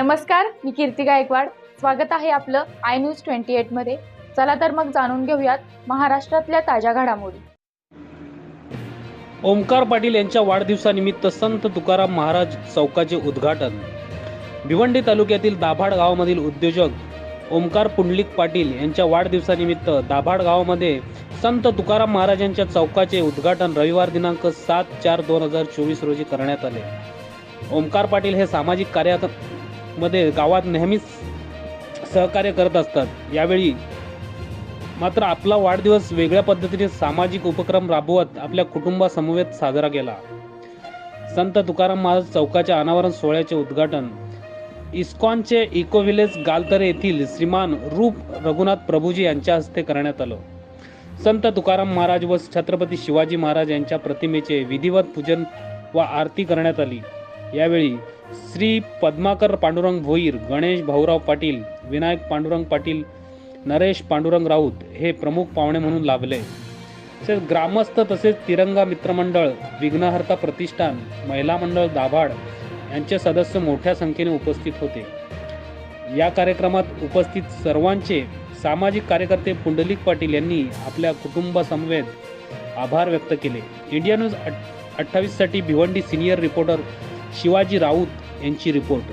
नमस्कार मी कीर्ती गायकवाड. स्वागत आहे आपलं आय न्यूज ट्वेंटी एटमध्ये चला तर मग जाणून घेऊयात महाराष्ट्रातल्या ताज्या घडामोडी. ओमकार पाटील यांच्या वाढदिवसानिमित्त संत तुकाराम महाराज चौकाचे उद्घाटन. भिवंडी तालुक्यातील दाभाड गावामधील उद्योजक ओमकार पुंडलिक पाटील यांच्या वाढदिवसानिमित्त दाभाड गावामध्ये संत तुकाराम महाराजांच्या चौकाचे उद्घाटन रविवार दिनांक सात चार दोन हजार चोवीस रोजी करण्यात आले. ओमकार पाटील हे सामाजिक कार्यात मध्ये गावात नेहमीच सहकार्य करत असतात. यावेळी मात्र आपला वाढदिवस वेगळ्या पद्धतीने सामाजिक उपक्रम राबवत आपल्या कुटुंबासमवेत साजरा केला. संत तुकाराम महाराज चौकाच्या अनावरण सोहळ्याचे उद्घाटन. इस्कॉनचे इको व्हिलेज गालतरे येथील श्रीमान रूप रघुनाथ प्रभूजी यांच्या हस्ते करण्यात आलं. संत तुकाराम महाराज व छत्रपती शिवाजी महाराज यांच्या प्रतिमेचे विधिवत पूजन व आरती करण्यात आली. यावेळी श्री पद्माकर पांडुरंग भोईर गणेश भाऊराव पाटील विनायक पांडुरंग पाटील नरेश पांडुरंग राऊत हे प्रमुख पाहुणे म्हणून लाभले. तसेच ग्रामस्थ तसेच तिरंगा मित्रमंडळ विघ्नहर्ता प्रतिष्ठान महिला मंडळ दाभाड यांचे सदस्य मोठ्या संख्येने उपस्थित होते. या कार्यक्रमात उपस्थित सर्वांचे सामाजिक कार्यकर्ते पुंडलिक पाटील यांनी आपल्या कुटुंबासमवेत आभार व्यक्त केले. इंडिया न्यूज अठ्ठावीससाठी भिवंडी सिनियर रिपोर्टर शिवाजी राऊत यांची report.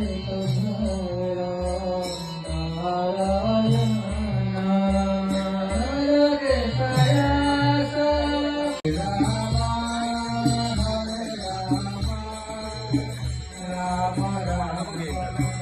Ram Ram